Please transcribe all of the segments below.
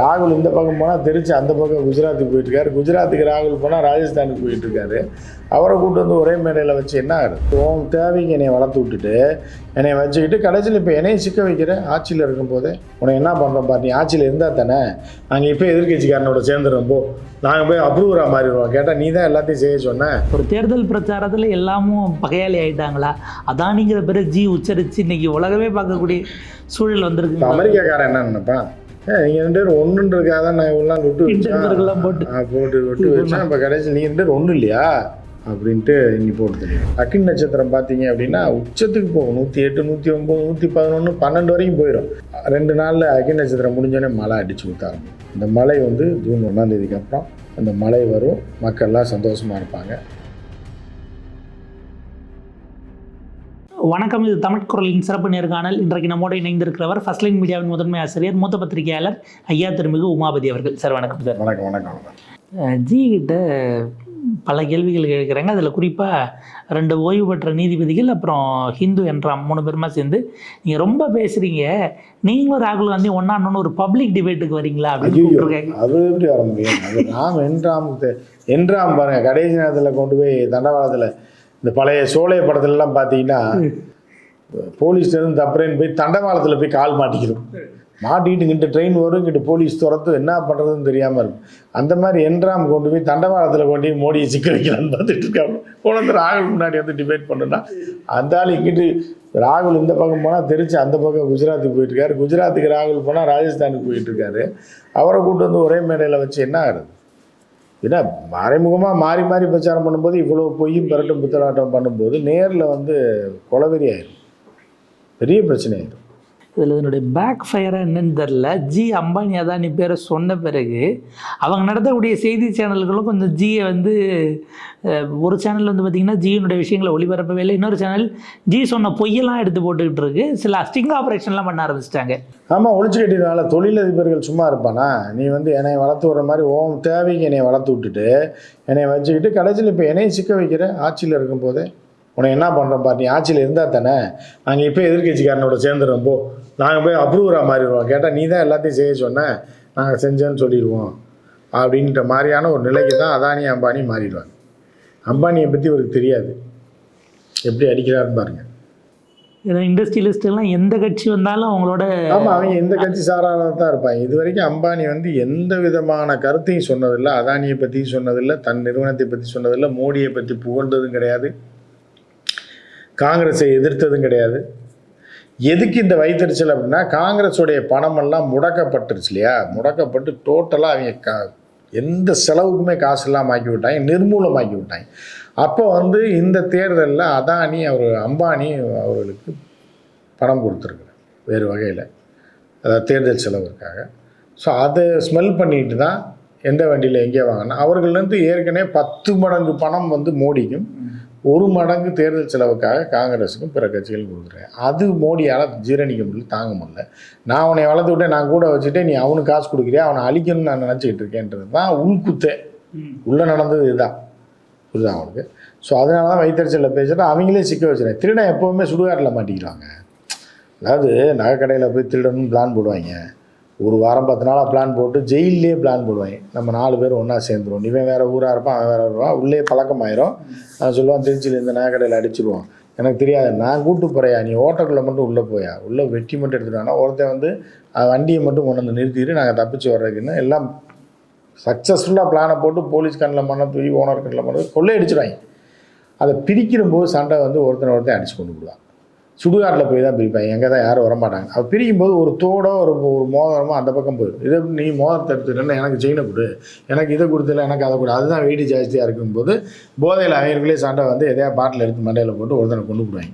ராகுல் இந்த பக்கம் போனால் திருச்சி அந்த பக்கம் குஜராத்துக்கு போயிட்டுருக்காரு. குஜராத்துக்கு ராகுல் போனால் ராஜஸ்தானுக்கு போயிட்டுருக்காரு. அவரை கூட்டு வந்து ஒரே மேடையில் வச்சு என்ன ஆகுது? உன் தேவைக்கு என்னை வளர்த்து விட்டுட்டு என்னை வச்சுக்கிட்டு கடைசியில் இப்போ என்னையும் சிக்க வைக்கிற ஆட்சியில் இருக்கும்போதே உனக்கு என்ன பண்ணுறோம் பாரு நீ ஆட்சியில் இருந்தால் தானே? நாங்கள் இப்போ எதிர்கட்சிக்காரனோட சேர்ந்துடும் போ. நாங்கள் போய் அப்ரூவராக மாறிடுவோம். கேட்டால் நீ தான் எல்லாத்தையும் செய்ய சொன்ன. ஒரு தேர்தல் பிரச்சாரத்தில் எல்லாமும் பகையாளி ஆயிட்டாங்களா? அதானிங்கிற பேரை ஜி உச்சரித்து இன்னைக்கு உலகமே பார்க்கக்கூடிய சூழல் வந்திருக்கு அமெரிக்காக்காரன் என்ன நினைப்பான்? ஏ நீங்கள் ரெண்டு பேரும் ஒன்றுன்றதுக்காக தான் நான் இவ்வளோ நாள் விட்டு வச்சேன் போட்டு. போட்டு விட்டு வச்சேன் இப்போ கடைசி நீ ரெண்டு பேரும் ஒன்றும் இல்லையா? அப்படின்ட்டு இன்னி போட்டு அக்கின் நட்சத்திரம் பார்த்தீங்க அப்படின்னா உச்சத்துக்கு போகும். நூற்றி எட்டு நூற்றி ஒம்பது நூற்றி பதினொன்று பன்னெண்டு வரைக்கும் போயிடும் ரெண்டு நாளில் அக்கின் நட்சத்திரம் முடிஞ்சோடனே மழை அடிச்சு ஊற்ற ஆரம்பிக்கும் இந்த மழை வந்து ஜூன் ஒன்றாம் தேதிக்கு அப்புறம் அந்த மழை வரும். மக்கள்லாம் சந்தோஷமாக இருப்பாங்க. வணக்கம் இது தமிழ் குரலின் சிறப்பு நேர்காணல். இன்றைக்கு நம்மோடு இணைந்திருக்கிறவர் ஃபர்ஸ்ட் லைன் மீடியாவின் முதன்மை ஆசிரியர் மூத்த பத்திரிகையாளர் ஐயா திருமிகு உமாபதி அவர்கள். சார் வணக்கம். சார் வணக்கம் வணக்கம். ஜி கிட்ட பல கேள்விகள் கேட்குறாங்க. அதில் குறிப்பாக ரெண்டு ஓய்வு பெற்ற நீதிபதிகள் அப்புறம் ஹிந்து என்ற மூணு பேருமா சேர்ந்து நீங்கள் ரொம்ப பேசுகிறீங்க நீங்களும் ராகுல் காந்தி ஒன்றா இன்னொன்று ஒரு பப்ளிக் டிபேட்டுக்கு வரீங்களா அப்படின்னு அது எப்படி வர முடியும்? அது ராம் என்றாம் என்றாம் பாருங்க. கடைசி நேரத்தில் கொண்டு போய் தண்டவாளத்தில் இந்த பழைய சோலை படத்துலலாம் பார்த்தீங்கன்னா போலீஸ்லேருந்து தப்புறேன்னு போய் தண்டவாளத்தில் போய் கால் மாட்டிக்கிறோம் மாட்டிக்கிட்டு இங்கிட்டு ட்ரெயின் வரும் இங்கிட்டு போலீஸ் துரத்து என்ன பண்ணுறதுன்னு தெரியாமல் இருக்கும். அந்த மாதிரி என்றாம் கொண்டு போய் தண்டவாளத்தில் கொண்டு போய் மோடியை சிக்க வைக்கலான்னு பார்த்துட்டு இருக்காங்க. போனது ராகுல் முன்னாடி வந்து டிபேட் பண்ணுன்னா அந்த ஆள் இங்கிட்டு ராகுல் இந்த பக்கம் போனால் திருச்சி அந்த பக்கம் குஜராத்துக்கு போயிட்டுருக்காரு குஜராத்துக்கு ராகுல் போனால் ராஜஸ்தானுக்கு போயிட்டுருக்காரு அவரை கூட்டு வந்து ஒரே மேடையில் வச்சு என்ன ஆகுது ஏன்னா மறைமுகமாக மாறி மாறி பிரச்சாரம் பண்ணும்போது இவ்வளோ பொய்யும் பிறட்டும் புத்தலாட்டம் பண்ணும்போது நேரில் வந்து கொலவெறி ஆயிடும் பெரிய பிரச்சனை ஆயிடும் இதில் இதனுடைய பேக் ஃபயராக என்னன்னு தெரில ஜி அம்பானி அதானி பேரை சொன்ன பிறகு அவங்க நடத்தக்கூடிய செய்தி சேனல்களும் கொஞ்சம் ஜியை வந்து ஒரு சேனல் வந்து பார்த்திங்கன்னா ஜியினுடைய விஷயங்களை ஒளிபரப்பவே இல்லை. இன்னொரு சேனல் ஜி சொன்ன பொய்யெல்லாம் எடுத்து போட்டுக்கிட்டு இருக்கு. சில ஸ்டிங் ஆப்ரேஷன்லாம் பண்ண ஆரம்பிச்சிட்டாங்க. ஆமாம் ஒழிச்சு கட்டினால தொழிலதிபர்கள் சும்மா இருப்பானா? நீ வந்து என்னை வளர்த்து விட்ற மாதிரி ஓம் தேவைக்கு என்னை வளர்த்து விட்டுட்டு என்னை வச்சுக்கிட்டு கடைசியில் இப்போ என்னையும் சிக்க வைக்கிற ஆட்சியில் இருக்கும் போதே உனக்கு என்ன பண்ணுறோம் பாரு நீ ஆட்சியில் இருந்தால் தானே? நாங்கள் இப்போ எதிர்கட்சிக்காரனோட சேர்ந்துடும் போ. நாங்கள் போய் அப்ரூவராக மாறிடுவோம். கேட்டால் நீ தான் எல்லாத்தையும் செய்ய சொன்ன நாங்கள் செஞ்சேன்னு சொல்லிடுவோம். அப்படின்ற மாதிரியான ஒரு நிலைக்கு தான் அதானி அம்பானி மாறிடுவாங்க. அம்பானியை பற்றி அவருக்கு தெரியாது. எப்படி அடிக்கிறாருன்னு பாருங்கள் ஏன்னா இண்டஸ்ட்ரியலிஸ்ட் எல்லாம் எந்த கட்சி வந்தாலும் அவங்களோட ஆமாம் அவங்க எந்த கட்சி சாராக தான் இருப்பாங்க. இது வரைக்கும் அம்பானி வந்து எந்த விதமான கருத்தையும் சொன்னதில்லை அதானியை பற்றியும் சொன்னதில்லை தன் நிறுவனத்தை பற்றி சொன்னதில்லை மோடியை பற்றி புகழ்ந்ததும் கிடையாது. காங்கிரஸை எதிர்த்ததும் கிடையாது. எதுக்கு இந்த வைத்தறிச்சல் அப்படின்னா காங்கிரஸுடைய பணமெல்லாம் முடக்கப்பட்டுருச்சு இல்லையா? முடக்கப்பட்டு டோட்டலாக அவங்க கா எந்த செலவுக்குமே காசு இல்லாமல் ஆக்கி விட்டாங்க நிர்மூலமாக்கி விட்டாங்க. அப்போ வந்து இந்த தேர்தலில் அதானி அவர் அம்பானி அவர்களுக்கு பணம் கொடுத்துருக்குறார் வேறு வகையில். அதாவது தேர்தல் செலவுக்காக. ஸோ அதை ஸ்மெல் பண்ணிட்டு தான் எந்த வண்டியில் எங்கே வாங்கினா அவர்கள்லேருந்து ஏற்கனவே பத்து மடங்கு பணம் வந்து மோடிக்கும். ஒரு மடங்கு தேர்தல் செலவுக்காக காங்கிரஸுக்கும் பிற கட்சிகளும் கொடுத்துருக்கேன் அது மோடியால் ஜீரணிக்க முடியல தாங்க முடியல. நான் அவனை வளர்த்து விட்டேன் நான் கூட வச்சுட்டு நீ அவனுக்கு காசு கொடுக்குறியா அவனை அழிக்கணும்னு நான் நினச்சிக்கிட்டு இருக்கேன்றது தான் உள்குத்தே உள்ளே நடந்தது இதுதான். புரியுதா அவனுக்கு? ஸோ அதனால தான் வைத்தறிச்சலில் பேசுகிறேன் அவங்களே சிக்க வச்சுருக்கேன் திருடன் எப்போவுமே சுடுகாட்டில் மாட்டிக்கிறாங்க. அதாவது நகைக்கடையில் போய் திருடணும்னு பிளான் போடுவாங்க. ஒரு வாரம் பத்து நாளாக பிளான் போட்டு ஜெயிலே பிளான் போடுவாங்க. நம்ம நாலு பேர் ஒன்றா சேர்ந்துருவோம். இவன் வேறு ஊராக இருப்பான் அவன் வேறு இருப்பான் உள்ளே பழக்கமாயிரும். அவன் சொல்லுவான் திருச்சியில் இந்த நகைக்கடையில் அடிச்சிருவான் எனக்கு தெரியாது. நான் கூட்டு போகிறையா நீ ஓட்டக்குள்ளே மட்டும் உள்ளே போயா? உள்ளே வெட்டி மட்டும் எடுத்துட்டானா ஒருத்தன் வந்து வண்டியை மட்டும் கொண்டு வந்து நிறுத்திட்டு நாங்கள் தப்பிச்சு வர்றதுக்குன்னு எல்லாம் சக்ஸஸ்ஃபுல்லாக பிளானை போட்டு போலீஸ் கண்ணில் மண்ணை தூக்கி ஓனர் கண்ணில் மண்ணை கொள்ளையடிச்சிடுவாங்க அதை பிரிக்கிற போது சண்டை வந்து ஒருத்தனை ஒருத்தன் அடிச்சு கொண்டு விடுவான் சுடுகாட்டில் போய் தான் பிரிப்பாங்க எங்கே தான் யாரும் வரமாட்டாங்க. அவள் பிரிக்கும் போது ஒரு தோடோ ஒரு ஒரு மோதிரமோ அந்த பக்கம் போயிடும். இதை நீ மோதிரத்தை எடுத்துட்டேன்னா எனக்கு செயினை கொடு. எனக்கு இதை கொடுத்துல எனக்கு அதை கொடு. அதுதான் வெயிட் ஜாஸ்தியாக இருக்கும்போது போதையில் அவங்களுக்குள்ளே சண்டை வந்து எதையா பாட்டில் எடுத்து மண்டையில் போட்டு ஒருத்தனை கொண்டு போடுவாங்க.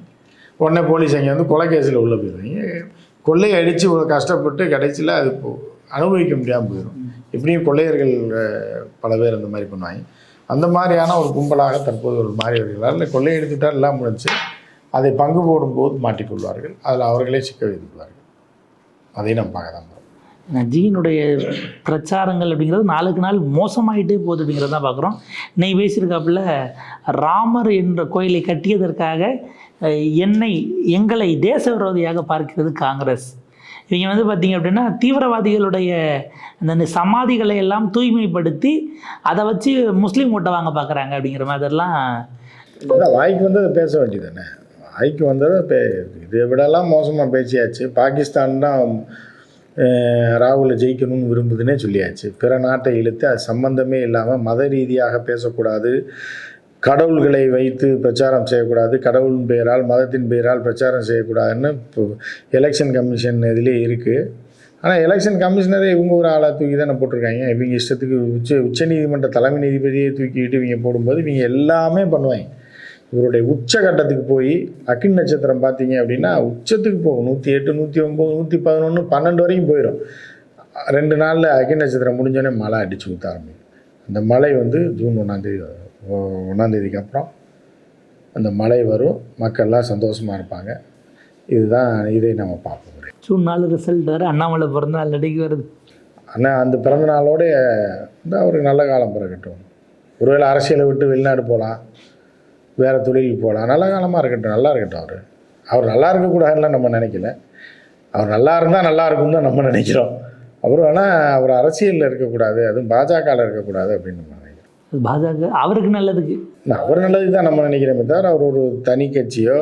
உடனே போலீஸ் அங்கே வந்து கொலை கேஸில் உள்ளே போயிடுவாங்க கொள்ளையை அடித்து கஷ்டப்பட்டு கடைசியில் அது அனுபவிக்க முடியாமல் போயிடும். இப்படியும் கொள்ளையர்கள் பல பேர் அந்த மாதிரி பண்ணுவாங்க. அந்த மாதிரியான ஒரு கும்பலாக தற்போது ஒரு மாறியவர்களால் கொள்ளையை எடுத்துட்டால் எல்லாம் முடிஞ்சு அதை பங்கு போடும்போது மாட்டிக்கொள்வார்கள். அதில் அவர்களே சிக்க வைத்துள்ளார்கள் அதையும் நம்ம பார்க்க தான் ஜியினுடைய பிரச்சாரங்கள் அப்படிங்கிறது நாளுக்கு நாள் மோசமாயிட்டே போகுது அப்படிங்கிறத தான் பார்க்குறோம். இன்னைக்கு பேசியிருக்காப்புல ராமர் என்ற கோயிலை கட்டியதற்காக என்னை எங்களை தேச விரோதியாக பார்க்கிறது காங்கிரஸ். இவங்க வந்து பார்த்தீங்க அப்படின்னா தீவிரவாதிகளுடைய அந்த சமாதிகளை எல்லாம் தூய்மைப்படுத்தி அதை வச்சு முஸ்லீம் ஓட்டை வாங்க பார்க்குறாங்க அப்படிங்கிற மாதிரிலாம் வாய்க்கு வந்ததை பேச வேண்டியதானே வாய்க்கு வந்தது பே இதை விடலாம் மோசமாக பேசியாச்சு. பாகிஸ்தான் தான் ராகுலை ஜெயிக்கணும்னு விரும்புதுன்னே சொல்லியாச்சு. பிற நாட்டை இழுத்து அது சம்பந்தமே இல்லாமல் மத ரீதியாக பேசக்கூடாது. கடவுள்களை வைத்து பிரச்சாரம் செய்யக்கூடாது. கடவுளின் பெயரால் மதத்தின் பெயரால் பிரச்சாரம் செய்யக்கூடாதுன்னு இப்போ எலெக்ஷன் கமிஷன் இதிலே இருக்குது ஆனால் எலெக்ஷன் கமிஷனரே இவங்க ஒரு ஆளாக தூக்கி தானே போட்டிருக்காங்க. இவங்க இஷ்டத்துக்கு உச்ச உச்சநீதிமன்ற தலைமை நீதிபதியை தூக்கிட்டு இவங்க போடும்போது இவங்க எல்லாமே பண்ணுவாங்க. இவருடைய உச்சகட்டத்துக்கு போய் அக்கின் நட்சத்திரம் பார்த்தீங்க அப்படின்னா உச்சத்துக்கு போகும். நூற்றி எட்டு நூற்றி ஒம்பது நூற்றி பதினொன்று பன்னெண்டு வரைக்கும் போயிடும் ரெண்டு நாளில் அக்கின் நட்சத்திரம் முடிஞ்சோடனே மழை அடிச்சு ஊற்ற ஆரம்பிக்கும். அந்த மழை வந்து ஜூன் ஒன்றாந்தேதி ஒன்றாந்தேதிக்கு அப்புறம் அந்த மழை வரும். மக்கள்லாம் சந்தோஷமாக இருப்பாங்க. இதுதான் இதை நம்ம முடியும் ஜூன் நாலு ரிசல்ட் வேறு அண்ணாமலை பிறந்த நாள் அடிக்கு வருது. ஆனால் அந்த பிறந்த நாளோட அவருக்கு நல்ல காலம் பிறக்கட்டும். ஒருவேளை அரசியலை விட்டு வெளிநாடு போகலாம். வேறு தொழிலுக்கு போகலாம். நல்ல காலமாக இருக்கட்டும் நல்லா இருக்கட்டும் அவர். அவர் நல்லா இருக்கக்கூடாதுன்னு நம்ம நினைக்கல. அவர் நல்லா இருந்தால் நல்லா இருக்கும்னு தான் நம்ம நினைக்கிறோம். அவர் வேணால் அவர் அரசியலில் இருக்கக்கூடாது அதுவும் பாஜகவில் இருக்கக்கூடாது அப்படின்னு நம்ம நினைக்கிறோம். பாஜக அவருக்கு நல்லதுக்கு. நான் அவர் நல்லது தான் நம்ம நினைக்கிறோமே தவிர அவர் ஒரு தனி கட்சியோ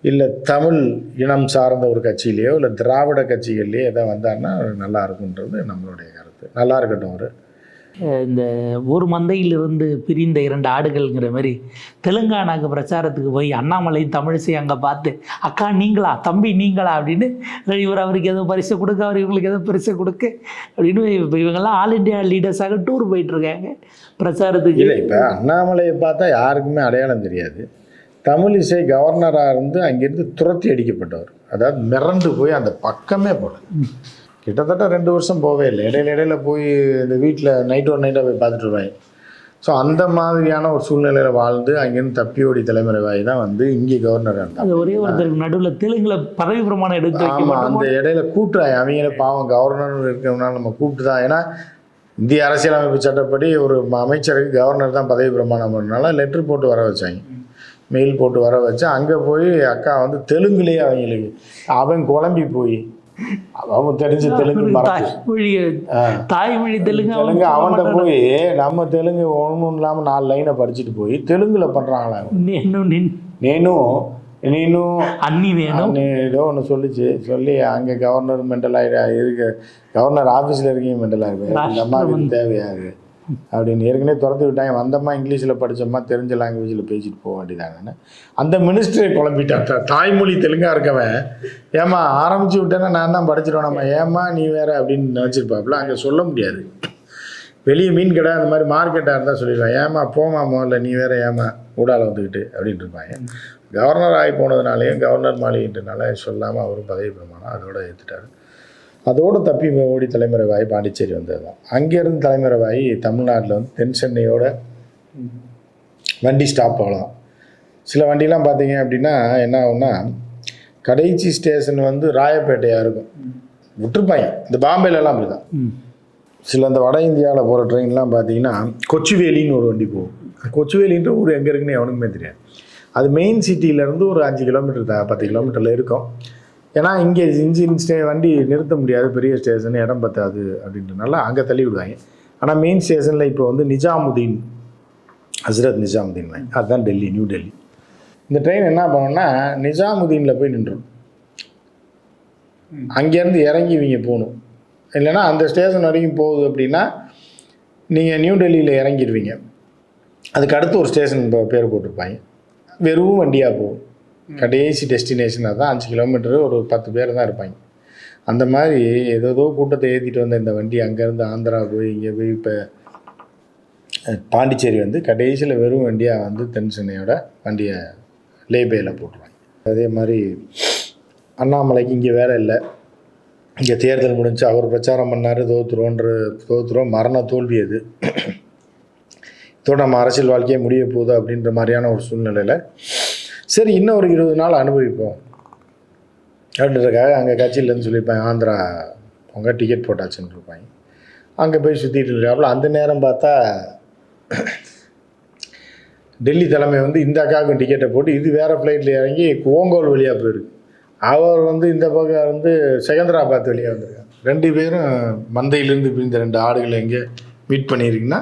இல்லை தமிழ் இனம் சார்ந்த ஒரு கட்சியிலையோ இல்லை திராவிட கட்சிகள்லையோ எதோ வந்தாருன்னா அவர் நல்லா இருக்குன்றது நம்மளுடைய கருத்து. நல்லா இருக்கட்டும் அவர். இந்த ஒரு மந்தையிலிருந்து பிரிந்த இரண்டு ஆடுகள்ங்கிற மாதிரி தெலுங்கானாக்கு பிரச்சாரத்துக்கு போய் அண்ணாமலை தமிழிசை அங்கே பார்த்து அக்கா நீங்களா? தம்பி நீங்களா? அப்படின்னு இவர் அவருக்கு ஏதோ பரிசு கொடுக்க அவர் இவங்களுக்கு ஏதோ பரிசு கொடுக்க அப்படின்னு இப்போ இவங்கெல்லாம் ஆல் இண்டியா லீடர்ஸாக டூர் போயிட்டு இருக்காங்க பிரச்சாரத்துக்கு இல்லை இப்போ அண்ணாமலையை பார்த்தா யாருக்குமே அடையாளம் தெரியாது. தமிழிசை கவர்னராக இருந்து அங்கேருந்து துரத்தி அடிக்கப்பட்டவர். அதாவது மிரண்டு போய் அந்த பக்கமே போகல கிட்டத்தட்ட ரெண்டு வருஷம் போவே இல்லை. இடையில இடையில போய் இந்த வீட்டில் நைட் ஒரு நைட்டாக போய் பார்த்துட்டு வருவாங்க. ஸோ அந்த மாதிரியான ஒரு சூழ்நிலையில் வாழ்ந்து அங்கேருந்து தப்பியோடி தலைமுறைவாய் தான் வந்து இங்கே கவர்னராக இருந்தாங்க. ஒரே ஒருத்தருக்கு நடுவில் தெலுங்குல பதவி பிரமாணம் எடுத்து ஆமாம் அந்த இடையில கூட்டுறாங்க. அவங்கள பாவம் கவர்னர் இருக்கிறவனால நம்ம கூப்பிட்டு தான். ஏன்னா இந்திய அரசியலமைப்பு சட்டப்படி ஒரு அமைச்சருக்கு கவர்னர் தான் பதவி பிரமாணம் பண்ணனால லெட்ரு போட்டு வர வச்சாங்க. மெயில் போட்டு வர வச்சு அங்கே போய் அக்கா வந்து தெலுங்குலேயே அவங்களுக்கு அவன் குழம்பி போய் அவங்க தெரிஞ்ச தெலுங்கு தாய்மொழி தெலுங்கு தெலுங்கு அவன்கிட்ட போய் நம்ம தெலுங்கு ஒன்றும் இல்லாமல் நாலு லைனை படிச்சுட்டு போய் தெலுங்குல பண்றாங்களா நேனும் நீனும் அண்ணி வேணும். ஏதோ ஒன்று சொல்லிச்சு. சொல்லி அங்கே கவர்னர் மெண்டல் ஆகிட இருக்க. கவர்னர் ஆஃபீஸில் இருக்கீங்க மெண்டல் ஆகிடுது இந்த மாதிரி தேவையாது அப்படின்னு ஏற்கனவே திறந்து விட்டாங்க. வந்தம்மா இங்கிலீஷில் படித்தோம்மா தெரிஞ்ச லாங்குவேஜில் பேசிட்டு போக வேண்டியதாங்கன்னு அந்த மினிஸ்டரை குழம்பிட்டான் தாய்மொழி தெலுங்காக இருக்கவன் ஏம்மா ஆரம்பிச்சு விட்டேன்னா நான் தான் படிச்சிருவேன் நம்ம ஏம்மா நீ வேற அப்படின்னு நினச்சிருப்பாப்புல அங்கே சொல்ல முடியாது. வெளியே மீன் கடை அந்த மாதிரி மார்க்கெட்டாக இருந்தால் சொல்லிடுவான். ஏமா போமா முதல்ல நீ வேற ஏமா ஊடால வந்துக்கிட்டு அப்படின்ட்டு இருப்பாங்க. கவர்னர் ஆகி போனதுனாலையும் கவர்னர் மாளிகைன்றனால சொல்லாமல் அவரும் பதவி பிரமாணம் அதோட ஏற்றுட்டார் அதோடு தப்பி ஓடி தலைமுறை வாய் பாண்டிச்சேரி வந்தது தான் அங்கேருந்து தலைமுறை வாய் தமிழ்நாட்டில் வந்து தென் சென்னையோட வண்டி ஸ்டாப் ஆகலாம். சில வண்டிலாம் பார்த்தீங்க அப்படின்னா என்ன ஆகும்னா கடைசி ஸ்டேஷன் வந்து ராயப்பேட்டையாக இருக்கும். விட்டுருப்பாங்க. இந்த பாம்பேலலாம் அப்படி தான். சில இந்த வட இந்தியாவில் போகிற ட்ரெயின்லாம் பார்த்தீங்கன்னா கொச்சுவேலின்னு ஒரு வண்டி போகும். கொச்சுவேலின்ற ஊர் எங்கே இருக்குன்னு எவனுக்குமே தெரியாது. அது மெயின் சிட்டியிலேருந்து ஒரு அஞ்சு கிலோமீட்டர் த பத்து கிலோமீட்டரில் இருக்கும். ஏன்னா இங்கே இன்ஜின் ஸ்டே வண்டி நிறுத்த முடியாது பெரிய ஸ்டேஷன் இடம் பத்தாது அப்படின்றனால அங்கே தள்ளி விடுவாங்க. ஆனால் மெயின் ஸ்டேஷனில் இப்போ வந்து நிஜாமுதீன் ஹஸ்ரத் நிஜாமுதீன் அதுதான் டெல்லி நியூ டெல்லி. இந்த ட்ரெயின் என்ன பண்ணோம்னா நிஜாமுதீனில் போய் நின்றுடும். அங்கேருந்து இறங்கி இவங்க போகணும். இல்லைன்னா அந்த ஸ்டேஷன் வரைக்கும் போகுது அப்படின்னா நீங்கள் நியூ டெல்லியில் இறங்கிடுவீங்க அதுக்கு அடுத்து ஒரு ஸ்டேஷன் இப்போ பேர் போட்டிருப்பாங்க. வெறும் வண்டியாக போகும். கடைசி டெஸ்டினேஷன் தான் அஞ்சு கிலோமீட்டரு ஒரு பத்து பேர் தான் இருப்பாங்க. அந்த மாதிரி ஏதோ கூட்டத்தை ஏற்றிட்டு வந்த இந்த வண்டி அங்கேருந்து ஆந்திரா போய் இங்கே போய் இப்போ பாண்டிச்சேரி வந்து கடைசியில் வெறும் வண்டியாக வந்து தென் சென்னையோட வண்டியை லேபேயில் போட்டுருவாங்க. அதே மாதிரி அண்ணாமலைக்கு இங்கே வேலை இல்லை. இங்கே தேர்தல் முடிஞ்சு அவர் பிரச்சாரம் பண்ணார் தோத்துருவோன்ற தோத்துருவோம் மரண தோல்வி அது. இதோட நம்ம அரசியல் வாழ்க்கையே முடிய போகுது அப்படின்ற மாதிரியான ஒரு சூழ்நிலையில் சரி இன்னும் ஒரு இருபது நாள் அனுபவிப்போம். அப்படின்றதுக்காக அங்கே கட்சியிலேருந்து சொல்லியிருப்பாங்க ஆந்திரா அவங்க டிக்கெட் போட்டாச்சுன்னு இருப்பாங்க அங்கே போய் சுற்றிட்டு இருக்காப்புல அந்த நேரம் பார்த்தா டெல்லி தலைமை வந்து இந்த அக்காவுக்கும் டிக்கெட்டை போட்டு இது வேறு ஃப்ளைட்டில் இறங்கி ஓங்கோல் வழியாக போயிருக்கு. அவர் வந்து இந்த பக்கம் வந்து செகந்திராபாத் வழியாக வந்திருக்காங்க ரெண்டு பேரும் மந்தையிலேருந்து பிரிந்த ரெண்டு ஆடுகளை எங்கே மீட் பண்ணியிருக்குன்னா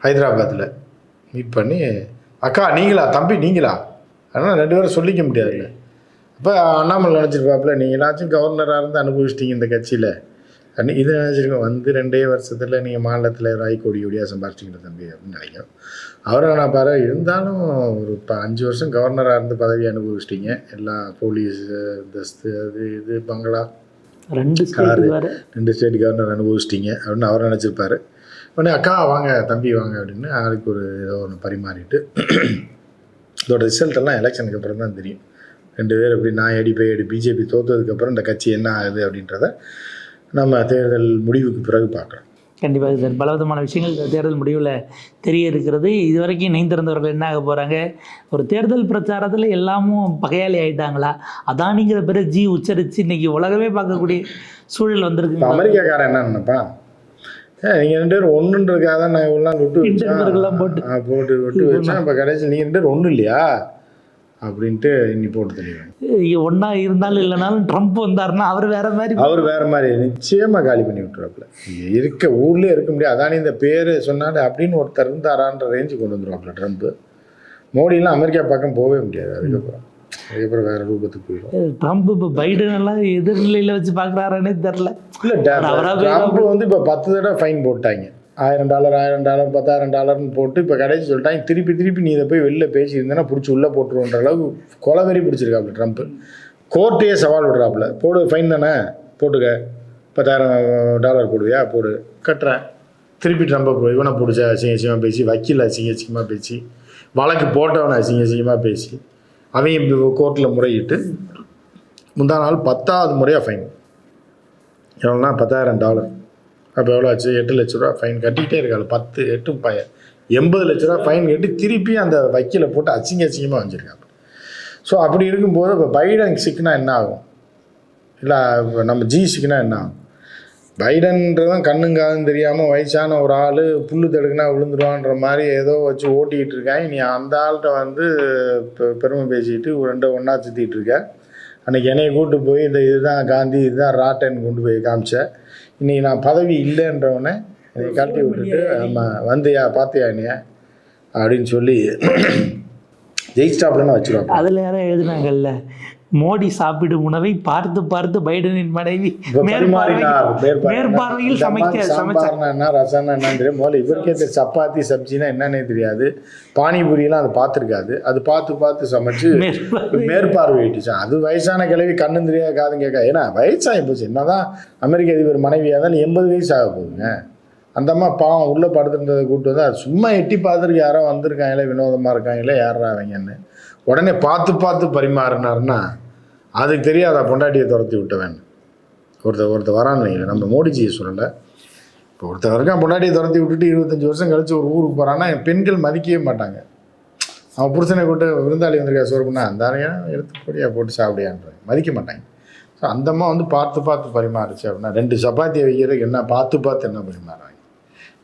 ஹைதராபாத்தில் மீட் பண்ணி அக்கா நீங்களா? தம்பி நீங்களா? அதனால் ரெண்டு பேரும் சொல்லிக்க முடியாதுல்ல. அப்போ அண்ணாமலை நினச்சிருப்பாப்புல நீங்களாச்சும் கவர்னராக இருந்து அனுபவிச்சிட்டீங்க இந்த கட்சியில். இது நினச்சிருக்கோம் வந்து ரெண்டே வருஷத்தில் நீங்கள் மாநிலத்தில் ராய் கோடி கோடியாக சம்பாரிச்சிக்கிற தம்பி அப்படின்னு நினைக்கிறோம் அவரை நான் பாரு இருந்தாலும் ஒரு இப்போ அஞ்சு வருஷம் கவர்னராக இருந்து பதவி அனுபவிச்சிட்டீங்க. எல்லா போலீஸ் தஸ்து அது இது பங்களா ரெண்டு வேறு. ரெண்டு ஸ்டேட் கவர்னர் அனுபவிச்சிட்டீங்க அப்படின்னு அவர் நினச்சிருப்பாரு. உடனே அக்கா வாங்க தம்பி வாங்க அப்படின்னு ஆளுக்கு ஒரு ஏதோ ஒன்று பரிமாறிட்டு இதோட ரிசல்ட் எல்லாம் எலெக்ஷனுக்கு அப்புறம் தான் தெரியும். ரெண்டு பேர் எப்படி நான் அடி போய் அடி பிஜேபி தோத்ததுக்கப்புறம் இந்த கட்சி என்ன ஆகுது அப்படின்றத நம்ம தேர்தல் முடிவுக்கு பிறகு பார்க்கலாம். கண்டிப்பாக சார் பலவிதமான விஷயங்கள் இந்த தேர்தல் முடிவில் தெரிய இருக்கிறது. இது வரைக்கும் இணைந்திருந்தவர்கள் என்ன ஆக போகிறாங்க ஒரு தேர்தல் பிரச்சாரத்தில் எல்லாமும் பகையாளி ஆயிட்டாங்களா? அதானிங்கிற பேரை ஜி உச்சரித்து இன்னைக்கு உலகமே பார்க்கக்கூடிய சூழல் வந்திருக்கு அமெரிக்காக்காரன் என்ன நினைப்பான்? நீங்கள் ரெண்டு பேரும் ஒன்றுன்றதுக்காக தான் நான் இவ்வளோ நாள் விட்டு வச்சேன். போட்டு ஆ, போட்டு விட்டு வச்சேன். இப்போ கடைசியில் நீங்கள் ரெண்டு பேரும் ஒன்றும் இல்லையா? அப்படின்ட்டு இன்னி போட்டு தெளிவாங்க ஒன்றா இருந்தாலும் இல்லைனாலும் ட்ரம்ப் வந்தாருன்னா அவர் வேற மாதிரி அவர் வேற மாதிரி. நிச்சயமா காலி பண்ணி விட்டுருவாப்புல. இருக்க ஊர்லயே இருக்க முடியாது. அதானே இந்த பேர் சொன்னாலே அப்படின்னு ஒருத்தர் இருந்தாரான்ற ரேஞ்சு கொண்டு வந்துருவாப்புல ட்ரம்ப் மோடிலாம் அமெரிக்கா பக்கம் போகவே முடியாது. அதுக்கப்புறம் அதுக்கப்புறம் வேற ரூபத்துக்கு போயிடும். ட்ரம்ப் இப்போ பைடன் எல்லாம் எதிர்நிலையில் வச்சு பார்க்குறாருன்னே தெரில இல்ல ட்ரம்ப் வந்து இப்போ பத்து தடவை ஃபைன் போட்டாங்க. ஆயிரம் டாலர் ஆயிரம் டாலர் பத்தாயிரம் டாலர்னு போட்டு இப்போ கடைசி சொல்லிட்டாங்க. திருப்பி திருப்பி நீ இதை போய் வெளில பேசியிருந்தேன்னா பிடிச்சி உள்ளே போட்டுருவோன்ற அளவுக்கு கொலவெறி பிடிச்சிருக்காப்புல ட்ரம்ப் கோர்ட்டையே சவால் விடுறாப்புல போடு ஃபைன் தானே போட்டுக்க. பத்தாயிரம் டாலர் போடுவியா? போடு. கட்டுறேன். திருப்பி ட்ரம்ப்பை இவனை பிடிச்ச அசிங்க அசிங்கமாக பேசி வக்கீல் அசிங்க அசிங்கமாக பேசி வழக்கு போட்டவனை அசிங்க அசிங்கமாக பேசி அவையும் கோர்ட்டில் முறையிட்டு முந்தா நாள் பத்தாவது முறையாக ஃபைன் எவ்வளோனா பத்தாயிரம் டாலர் அப்போ எவ்வளோ ஆச்சு? எட்டு லட்ச ரூபா ஃபைன் கட்டிக்கிட்டே இருக்காள் பத்து எட்டு பய எண்பது லட்ச ரூபா ஃபைன் கட்டி திருப்பி அந்த வக்கீலை போட்டு அசிங்க அசிங்கமாக வச்சுருக்காங்க. ஸோ அப்படி இருக்கும்போது இப்போ பைடன் சிக்கினா என்ன ஆகும்? இல்லை நம்ம ஜி சிக்கினா என்ன ஆகும்? பைடன்றதும் கண்ணுங்காதுன்னு தெரியாமல் வயசான ஒரு ஆள் புல்லு தடுக்குனா விழுந்துருவான்ற மாதிரி ஏதோ வச்சு ஓட்டிக்கிட்டு இருக்காங்க நீ அந்த ஆள்கிட்ட வந்து பெ- பெருமை பேசிக்கிட்டு ரெண்டு ஒன்றா சுற்றிட்டு இருக்க. அன்றைக்கி என்னைய கூட்டு போய் இந்த இதுதான் காந்தி இதுதான் ராட்டன் கொண்டு போய் காமிச்ச. இன்றைக்கி நான் பதவி இல்லைன்றவனே இதை கழட்டி விட்டுட்டு ஆமாம் வந்தியா பார்த்தியா என்னைய அப்படின்னு சொல்லி ஜெயிஸ்டாப்லன்னு வச்சுருவாங்க அதில் யாரும் எழுதுனாங்கல்ல. மோடி சாப்பிடும் உணவை பார்த்து பார்த்து பைடனின் மனைவி. மேற்பார்வையில் சமைக்க மாதிரி சமைச்ச சாம்பார்னா என்ன ரசம்னா என்னன்னு தெரியும் முதல்ல இவருக்கே சப்பாத்தி சப்ஜினா என்னன்னே தெரியாது. பானிபூரியெல்லாம் அது பார்த்துருக்காது. அது பார்த்து பார்த்து சமைச்சு மேற்பார்வை மேற்பார்வையிட்டுச்சான் அது வயசான கிழவி கண்ணும் தெரியாது காதும் கேட்க ஏன்னா வயசாகி போச்சு. என்னதான் அமெரிக்க அதிபர் மனைவியாக இருந்தாலும் எண்பது வயசு ஆக போகுதுங்க. அந்த அம்மா பாவம் உள்ளே படுத்துருந்ததை கூப்பிட்டு வந்து அது சும்மா எட்டி பார்த்துருக்கு யாரோ வந்திருக்காங்களே வினோதமாக இருக்காங்களே யாரா அவங்கன்னு உடனே பார்த்து பார்த்து பரிமாறினார்னா அதுக்கு தெரியாத பொண்டாட்டியை துரத்தி விட்டவன். ஒருத்தர் ஒருத்தர் வரான்னு வைங்களேன் நம்ம மோடிஜியை சொல்லலை. இப்போ ஒருத்தர் இருக்கான் பொண்டாட்டியை துரத்தி விட்டுட்டு இருபத்தஞ்சி வருஷம் கழித்து ஒரு ஊருக்கு போகிறான்னா பெண்கள் மதிக்கவே மாட்டாங்க. அவன் புருஷனை கூட்டு விருந்தாளி வந்திருக்கா சோறுக்குன்னா அந்த ஆளையா எடுத்து பொடியாக போட்டு சாப்பிடியான்றாங்க மதிக்க மாட்டாங்க. ஸோ அந்த அம்மா வந்து பார்த்து பார்த்து பரிமாறுச்சு அப்படின்னா ரெண்டு சப்பாத்தி வைக்கிறதுக்கு என்ன பார்த்து பார்த்து என்ன பரிமாறுறாங்க?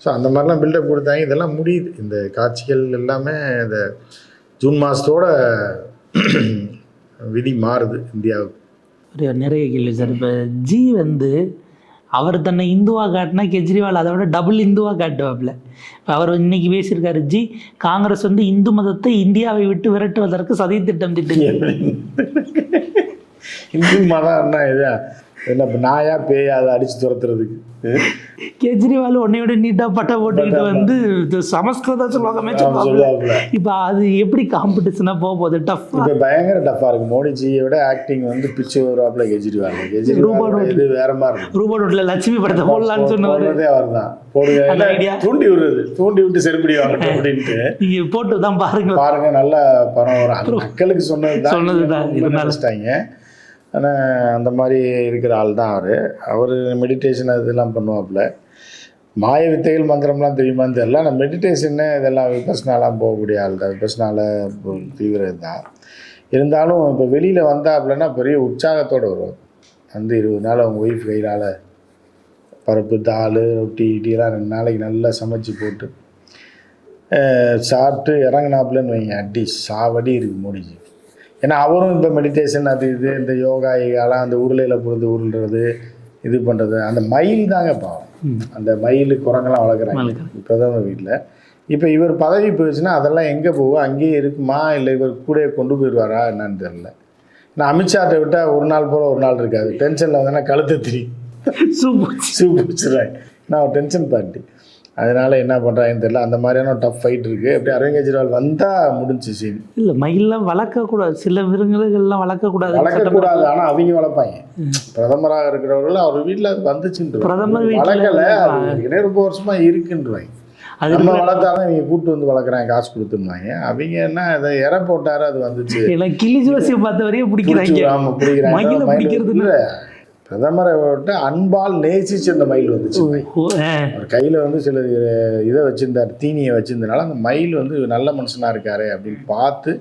ஸோ அந்த மாதிரிலாம் பில்டப் கொடுத்தாங்க. இதெல்லாம் முடியுது. இந்த காட்சிகள் எல்லாமே இந்த ஜூன் மாதத்தோட விதி மாறுது இந்தியாவுக்கு. நிறைய கேள்வி சார். இப்போ ஜி வந்து அவர் தன்னை இந்துவா காட்டினா கெஜ்ரிவால் அதை விட டபுள் இந்துவா காட்டுவாப்ல. இப்போ அவர் இன்னைக்கு பேசியிருக்காரு ஜி காங்கிரஸ் வந்து இந்து மதத்தை இந்தியாவை விட்டு விரட்டுவதற்கு சதி திட்டம் திட்டுங்க இந்து மதம் என்ன இது என்ன நாயா பேயா அதை அடிச்சு துரத்துறதுக்கு? கெஜ்ரிவால் உன்னையோட நீட்டாக பட்டை போட்டுக்கிட்டு வந்து இது சமஸ்கிருத ஸ்லோகமே அவன் சொல்லுவாங்க இப்போ அது எப்படி காம்படிஷனாக போக போகுது? டஃப் இப்போ பயங்கர டஃப்பாக இருக்கு. மோடிஜியை விட ஆக்டிங் வந்து பிச்சு வருவாப்புல கெஜ்ரிவால். கெஜ்ரிவால் இது வேற மாதிரி இருக்கும் ரூபா நோட்டில் லட்சுமி படத்தை போடலான்னு சொன்னவர். போடுறதே அவர் தான் போடுங்க. தூண்டி விடுறது. தூண்டி விட்டு செருப்படி வாங்கட்டும் அப்படின்ட்டு. நீங்கள் போட்டு தான் பாருங்க. பாருங்க நல்ல படம் வரும். அது மக்களுக்கு சொன்னது சொன்னதுதான், இருந்தாலும். ஆனால் அந்த மாதிரி இருக்கிற ஆள் தான் அவர். அவர் மெடிடேஷன் இதெல்லாம் பண்ணுவாப்புல. மாய வித்தைகள் மந்திரம்லாம் தெரியுமான்னு தெரியல ஆனால் மெடிடேஷன்னு இதெல்லாம் விபஸ்னாலாம் போகக்கூடிய ஆள் தான். விபஸ்னால தீவிரம் தான். இருந்தாலும் இப்போ வெளியில் வந்தாப்புலன்னா பெரிய உற்சாகத்தோடு வருவார். வந்து இருபது நாள் அவங்க ஒய்ஃப் கையிலால் பருப்பு தாள் ரொட்டி இட்டிலாம் ரெண்டு நாளைக்கு நல்லா சமைச்சு போட்டு சாப்பிட்டு இறங்கினாப்புலன்னு வைங்க. அடி சாவடி இருக்குது மோடிஜி ஏன்னா அவரும் இந்த மெடிடேஷன் அது இது இந்த யோகா ஈகாலாம் அந்த உருளையில் பொழுது உருள்றது இது பண்ணுறது அந்த மயில் தாங்க பாவம். அந்த மயில் குரங்கெல்லாம் வளர்க்குறாங்க. பிரதமர் வீட்டில் இப்போ இவர் பதவி போயிடுச்சுன்னா அதெல்லாம் எங்கே போகும் அங்கேயே இருக்குமா? இல்லை இவர் கூட கொண்டு போயிடுவாரா? என்னன்னு தெரில நான் அமித்ஷாட்ட விட்டால் ஒரு நாள் போல் ஒரு நாள் இருக்காது. டென்ஷனில் வந்தேன்னா கழுத்தை திரி. சூப்பர். சூப் வச்சுருவாங்க நான் ஒரு டென்ஷன் பார்ட்டி அதனால என்ன பண்ணுறாங்கன்னு தெரியல. அந்த மாதிரியான டஃப் ஃபைட் இருக்குது அப்படியே அரவிந்த் கெஜ்ரிவால் வந்தால் முடிஞ்சு சீன் இல்லை மயிலெலாம் வளர்க்கக்கூடாது சில விலங்குகள்லாம் வளர்க்கக்கூடாது வளர்க்கக்கூடாது ஆனால் அவங்க வளர்ப்பாங்க. பிரதமராக இருக்கிறவர்கள் அவர் வீட்டில் அது வந்துச்சுன்ற பிரதமர் வளர்க்கல. அது ரொம்ப வருஷமா இருக்குன்றவாங்க. அது நம்ம வளர்த்தாதான் இவங்க கூட்டு வந்து வளர்க்குறாங்க காசு கொடுத்துருந்தாங்க அவங்க என்ன அதை இற போட்டாரு அது வந்துச்சு. கிளி ஜோசியை பார்த்த வரையும் பிடிக்கிறாங்க. பிடிச்சு, ஆமா, பிடிக்கிறாங்க. பிரதமரை விட்டு அன்பால் நேசிச்சு அந்த மயில் வந்துச்சு. அவர் கையில் வந்து சில இதை வச்சிருந்தார் தீனியை வச்சிருந்தனால அந்த மயில் வந்து நல்ல மனுஷனா இருக்காரு அப்படின்னு பார்த்து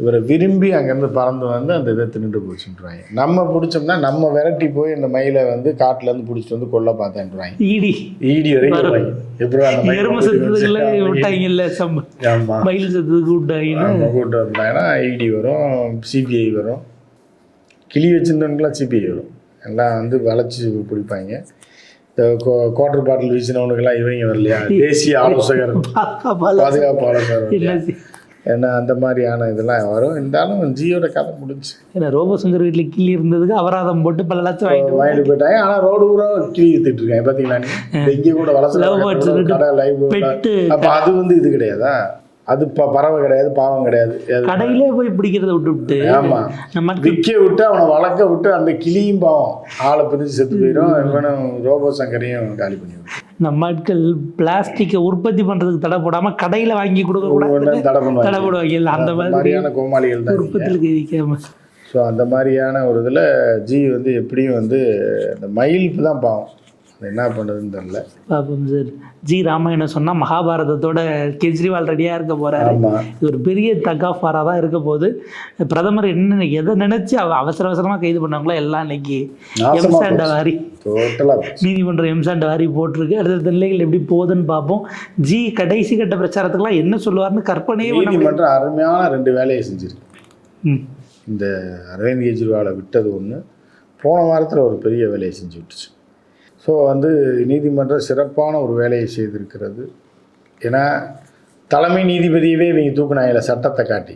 இவரை விரும்பி அங்கேருந்து பறந்து வந்து அந்த இதை தின்னுட்டு போச்சுன்றாங்க. நம்ம பிடிச்சோம்னா நம்ம விரட்டி போய் இந்த மயிலை வந்து காட்டுல இருந்து பிடிச்சிட்டு வந்து கொல்ல பார்த்தேன்றாங்க. ஈடி. ஈடி வரைக்கும். எப்படி அந்த மயில் செத்துறதுக்கு விட்டாங்கன்னு நம்ம கூட்டு வந்தாங்கன்னா ஐடி வரும் சிபிஐ வரும். கிளி வச்சிருந்தவனுக்குலாம் சிபிஐ வரும். எல்லாம் வந்து வளைச்சி பிடிப்பாங்க. இந்த குவார்டர் பாட்டில் வீசினவனுக்கெல்லாம் இவங்க வரலையா? தேசிய ஆலோசகர். பாதுகாப்பு ஆலோசகர் ஏன்னா அந்த மாதிரியான இதெல்லாம் வரும் இருந்தாலும் ஜியோட கதை முடிஞ்சு ஏன்னா ரோபோசங்கர் வீட்டில் கிளி இருந்ததுக்கு அபராதம் போட்டு பல லட்சம் வாங்கிட்டு வாங்கிட்டு போயிட்டாங்க. ஆனால் ரோடு பூரா கிளி வித்துட்டு இருக்காங்க. பார்த்தீங்களா இங்கே கூட வளர்ச்சி. கடை லைவ் அப்போ அது வந்து இது கிடையாதா? அது ப- பறவை கிடையாது பாவம் கிடையாது. கடையிலே போய் பிடிக்கிறத விட்டு விட்டு ஆமா. நம்ம விற்க விட்டு அவனை வளர்க்க விட்டு அந்த கிளியும் பாவம். ஆளை பிரிஞ்சு செத்து போயிடும். இவனும் ரோபோ சங்கரையும் காலி பண்ணி விடும். நம்ம ஆட்கள் பிளாஸ்டிக்கை உற்பத்தி பண்றதுக்கு தடை போடாம கடையில வாங்கி கொடுக்க ஒவ்வொன்றும் தடை தடை பண்ணுவாங்க. போடுவாங்க இல்ல அந்த அந்த மாதிரி மாதிரியான கோமாளிகள் தான் உற்பத்திக்கு வைக்காம ஸோ அந்த மாதிரியான ஒரு இதில் ஜி வந்து எப்படியும் வந்து இந்த மயிலுக்கு தான் பாவம். என்ன பண்ணுறதுன்னு தெரில பாப்போம் சார் ஜி ராமாயணம் சொன்னா மகாபாரதத்தோட கெஜ்ரிவால் ரெடியா இருக்க ஆமாம் இது ஒரு பெரிய தகாஃபாரா தான் இருக்க போகுது. பிரதமர் என்ன எதை நினைச்சு அவ அவசர அவசரமா கைது பண்ணாங்களோ எல்லாம் இன்னைக்கு எம்சாண்ட வாரி நீதிமன்றம் எம்சாண்ட வாரி போட்டிருக்கு. அடுத்த நிலைகள் எப்படி போகுதுன்னு பார்ப்போம் ஜி கடைசி கட்ட பிரச்சாரத்துக்குலாம் என்ன சொல்லுவார்னு கற்பனையே. நீதிமன்றம் அருமையான ரெண்டு வேலையை செஞ்சிருக்கு. இந்த அரவிந்த் கெஜ்ரிவாலை விட்டது ஒன்று போன வாரத்தில் ஒரு பெரிய வேலையை செஞ்சு விட்டுச்சு. ஸோ வந்து நீதிமன்றம் சிறப்பான ஒரு வேலையை செய்திருக்கிறது. ஏன்னா தலைமை நீதிபதியவே இவங்க தூக்குனாங்கல்ல சட்டத்தை காட்டி.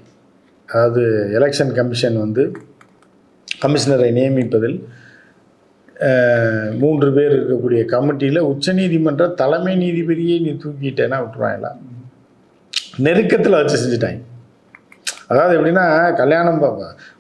அதாவது எலெக்ஷன் கமிஷன் வந்து கமிஷனரை நியமிப்பதில் மூன்று பேர் இருக்கக்கூடிய கமிட்டியில் உச்சநீதிமன்ற தலைமை நீதிபதியை நீ தூக்கிட்டேன்னா விட்டுருவாங்களா நெருக்கத்தில் வச்சு செஞ்சுட்டாங்க. அதாவது எப்படின்னா கல்யாணம்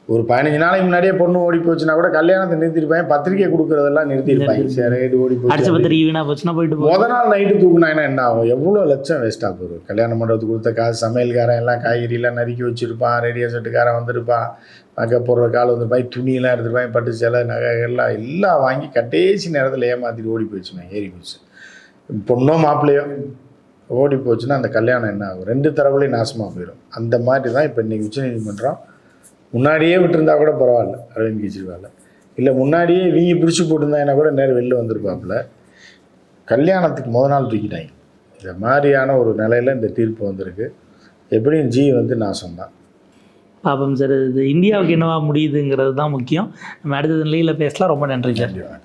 ஒரு பதினஞ்சு நாளைக்கு முன்னாடியே பொண்ணு ஓடி போச்சுன்னா கூட கல்யாணத்தை நிறுத்திருப்பாங்க பத்திரிக்கை கொடுக்கறதெல்லாம் நிறுத்திருப்பாங்க சரி இது ஓடி அடிச்ச போச்சு பத்திரிக்கை வீணா போச்சுன்னா போயிட்டு முத நாள் நைட்டு தூக்குனாங்கன்னா என்ன ஆகும்? எவ்வளோ லட்சம் வேஸ்ட்டாக போயிடும் கல்யாண மண்டபத்துக்கு கொடுத்த காசு சமையல்காரன் எல்லாம் காய்கறிலாம் நறுக்கி வச்சுருப்பான் ரேடியோ செட்டுக்காரன் வந்திருப்பான். மேக்கப் போடுற கால் வந்திருப்பாங்க துணியெல்லாம் எடுத்துருப்பாங்க பட்டு சேலை நகை எல்லாம் வாங்கி கடைசி நேரத்தில் ஏமாற்றிட்டு ஓடி போச்சுண்ணா ஏறி போச்சு. பொண்ணோ மாப்பிள்ளையோ ஓடி போச்சுன்னா அந்த கல்யாணம் என்ன ஆகும்? ரெண்டு தரவுலையும் நாசமாக போயிடும். அந்த மாதிரி தான் இப்போ இன்றைக்கி உச்சநீதிமன்றம் முன்னாடியே விட்டுருந்தா கூட பரவாயில்ல அரவிந்த் கெஜ்ரிவால். இல்லை முன்னாடியே வீங்கி பிடிச்சி போட்டிருந்தாங்கன்னா கூட நேரம் வெளில வந்திருப்பாப்புல. கல்யாணத்துக்கு முத நாள் தூக்கிட்டாங்க. இந்த மாதிரியான ஒரு நிலையில் இந்த தீர்ப்பு வந்திருக்கு. எப்படியும் ஜி வந்து நாசம்தான் பாப்போம் சார் இது இந்தியாவுக்கு என்னவா முடியுதுங்கிறது தான் முக்கியம். நம்ம அடுத்த நிலையில் பேசலாம். ரொம்ப நன்றி சார்.